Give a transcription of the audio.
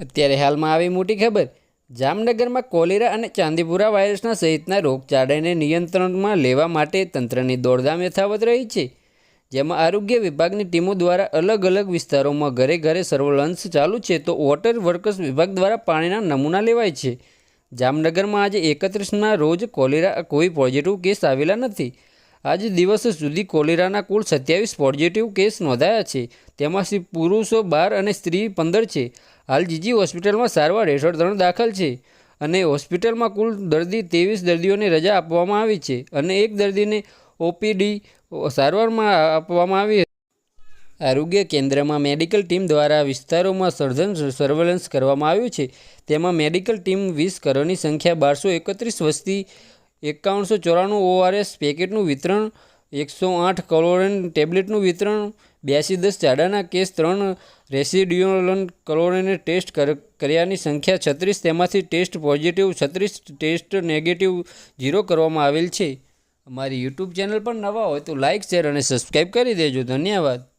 અત્યારે હાલમાં આવી મોટી ખબર, જામનગરમાં કોલેરા અને ચાંદીપુરા વાયરસના સહિતના રોગચાળાને નિયંત્રણમાં લેવા માટે તંત્રની દોડધામ યથાવત રહી છે, જેમાં આરોગ્ય વિભાગની ટીમો દ્વારા અલગ અલગ વિસ્તારોમાં ઘરે ઘરે સર્વેલન્સ ચાલુ છે તો વોટર વર્કર્સ વિભાગ દ્વારા પાણીના નમૂના લેવાય છે. જામનગરમાં આજે એકત્રીસના રોજ કોલેરા કોઈ પોઝિટિવ કેસ આવેલા નથી. આજ દિવસ સુધી કોલેરાના કુલ સત્યાવીસ પોઝિટિવ કેસ નોંધાયા છે. તેમાંથી પુરુષો બાર અને સ્ત્રી પંદર છે. હાલ જીજી હોસ્પિટલમાં સારવાર હેઠળ ત્રણ દાખલ છે અને હોસ્પિટલમાં કુલ દર્દી ત્રેવીસ દર્દીઓને રજા આપવામાં આવી છે અને એક દર્દીને ઓપીડી સારવારમાં આપવામાં આવી આરોગ્ય કેન્દ્રમાં મેડિકલ ટીમ દ્વારા વિસ્તારોમાં સર્જન સર્વેલન્સ કરવામાં આવ્યું છે. તેમાં મેડિકલ ટીમ વીસ કરોડની સંખ્યા બારસો એકત્રીસ વસ્તી એકાવનસો ચોરાણું ઓઆરએસ પેકેટનું વિતરણ, એકસો આઠ કલોરેન ટેબ્લેટનું વિતરણ, બ્યાસી દસ ઝાડાના કેસ, ત્રણ રેસિડ્યુઅલન કલોરેને ટેસ્ટ કર્યાની સંખ્યા છત્રીસ, તેમાંથી ટેસ્ટ પોઝિટિવ છત્રીસ, ટેસ્ટ નેગેટિવ ઝીરો કરવામાં આવેલ છે. અમારી યુટ્યુબ ચેનલ પર નવા હોય તો લાઇક શેર અને સબસ્ક્રાઈબ કરી દેજો. ધન્યવાદ.